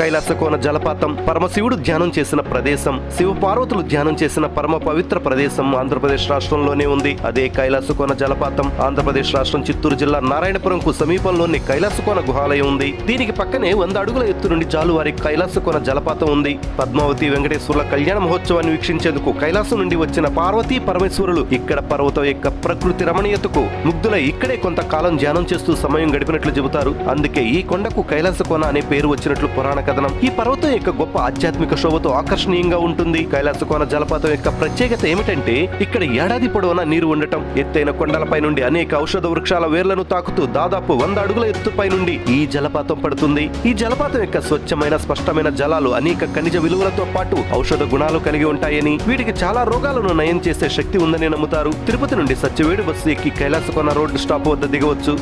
కైలాసకోన జలపాతం పరమశివుడు ధ్యానం చేసిన ప్రదేశం శివపార్వతులు ధ్యానం చేసిన పరమ పవిత్ర ప్రదేశం ఆంధ్రప్రదేశ్ రాష్ట్రంలోనే ఉంది. అదే కైలాసకోన జలపాతం ఆంధ్రప్రదేశ్ రాష్ట్రం చిత్తూరు జిల్లా నారాయణపురంకు సమీపంలోని కైలాసకోన గుహాలయం ఉంది. దీనికి పక్కనే వంద అడుగుల ఎత్తు నుండి జాలువారి కైలాసకోన జలపాతం ఉంది. పద్మావతి వెంకటేశ్వరుల కళ్యాణ మహోత్సవాన్ని వీక్షించేందుకు కైలాసం నుండి వచ్చిన పార్వతీ పరమేశ్వరులు ఇక్కడ పర్వతం యొక్క ప్రకృతి రమణీయతకు ముగ్ధులై ఇక్కడే కొంతకాలం ధ్యానం చేస్తూ సమయం గడిపినట్లు చెబుతారు. అందుకే ఈ కొండకు కైలాసకోన అనే పేరు వచ్చినట్లు పురాణ కథనం. ఈ పర్వతం యొక్క గొప్ప ఆధ్యాత్మిక శోభతో ఆకర్షణీయంగా ఉంటుంది. కైలాసకోన జలపాతం యొక్క ప్రత్యేకత ఏమిటంటే ఇక్కడ ఏడాది పొడవునా నీరు ఉండటం. ఎత్తైన కొండలపై నుండి అనేక ఔషధ వృక్షాల వేర్లను తాకుతూ దాదాపు వంద అడుగుల ఎత్తుపై నుండి ఈ జలపాతం పడుతుంది. ఈ జలపాతం యొక్క స్వచ్ఛమైన స్పష్టమైన జలాలు అనేక ఖనిజ విలువలతో పాటు ఔషధ గుణాలు కలిగి ఉంటాయని వీటికి చాలా రోగాలను నయం చేసే శక్తి ఉందని నమ్ముతారు. తిరుపతి నుండి సత్యవేడు బస్సు ఎక్కి కైలాసకోన రోడ్డు స్టాప్ వద్ద దిగవచ్చు.